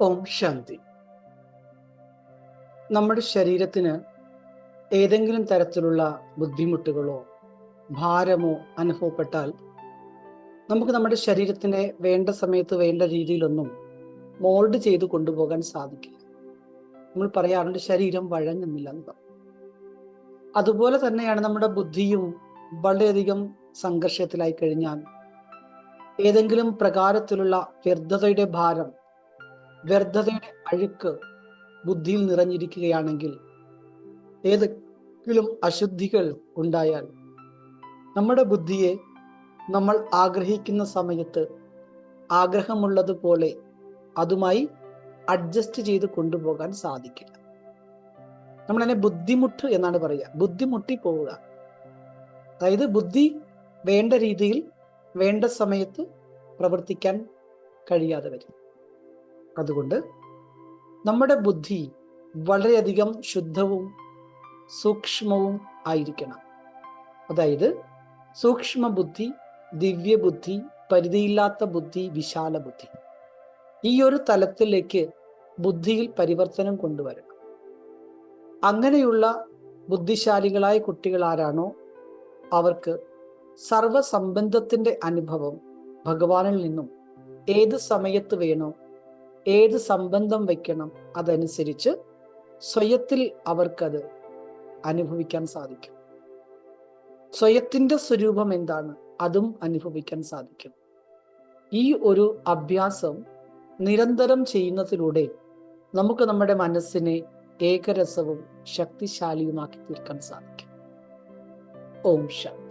ഓം ശാന്തി. നമ്മുടെ ശരീരത്തിന് ഏതെങ്കിലും തരത്തിലുള്ള ബുദ്ധിമുട്ടുകളോ ഭാരമോ അനുഭവപ്പെട്ടാൽ നമുക്ക് നമ്മുടെ ശരീരത്തിനെ വേണ്ട സമയത്ത് വേണ്ട രീതിയിലൊന്നും മോൾഡ് ചെയ്ത് കൊണ്ടുപോകാൻ സാധിക്കില്ല. നമ്മൾ പറയാറുണ്ട് ശരീരം വഴങ്ങുന്നില്ല എന്ന് അതുപോലെ തന്നെയാണ് നമ്മുടെ ബുദ്ധിയും വളരെയധികം സംഘർഷത്തിലായി കഴിഞ്ഞാൽ ഏതെങ്കിലും പ്രകാരത്തിലുള്ള വ്യർത്ഥതയുടെ ഭാരം വ്യർത്ഥതയുടെ അഴുക്ക് ബുദ്ധിയിൽ നിറഞ്ഞിരിക്കുകയാണെങ്കിൽ ഏതെങ്കിലും അശുദ്ധികൾ ഉണ്ടായാൽ നമ്മുടെ ബുദ്ധിയെ നമ്മൾ ആഗ്രഹിക്കുന്ന സമയത്ത് ആഗ്രഹമുള്ളതുപോലെ അതുമായി അഡ്ജസ്റ്റ് ചെയ്ത് കൊണ്ടുപോകാൻ സാധിക്കില്ല. നമ്മൾ അതിനെ ബുദ്ധിമുട്ട് എന്നാണ് പറയുക. ബുദ്ധിമുട്ടി പോവുക. അതായത് ബുദ്ധി വേണ്ട രീതിയിൽ വേണ്ട സമയത്ത് പ്രവർത്തിക്കാൻ കഴിയാതെ വരും. അതുകൊണ്ട് നമ്മുടെ ബുദ്ധി വളരെയധികം ശുദ്ധവും സൂക്ഷ്മവും ആയിരിക്കണം. അതായത് സൂക്ഷ്മ ബുദ്ധി ദിവ്യ ബുദ്ധി പരിധിയില്ലാത്ത ബുദ്ധി വിശാല ബുദ്ധി. ഈ ഒരു തലത്തിലേക്ക് ബുദ്ധിയിൽ പരിവർത്തനം കൊണ്ടുവരണം. അങ്ങനെയുള്ള ബുദ്ധിശാലികളായ കുട്ടികൾ ആരാണോ അവർക്ക് സർവസംബന്ധത്തിന്റെ അനുഭവം ഭഗവാനിൽ നിന്നും ഏത് സമയത്ത് വേണോ ഏത് സംബന്ധം വയ്ക്കണം അതനുസരിച്ച് സ്വയത്തിൽ അവർക്കത് അനുഭവിക്കാൻ സാധിക്കും. സ്വയത്തിന്റെ സ്വരൂപം എന്താണ് അതും അനുഭവിക്കാൻ സാധിക്കും. ഈ ഒരു അഭ്യാസം നിരന്തരം ചെയ്യുന്നതിലൂടെ നമുക്ക് നമ്മുടെ മനസ്സിനെ ഏകരസവും ശക്തിശാലിയുമാക്കി തീർക്കാൻ സാധിക്കും. ഓം ശാന്തി.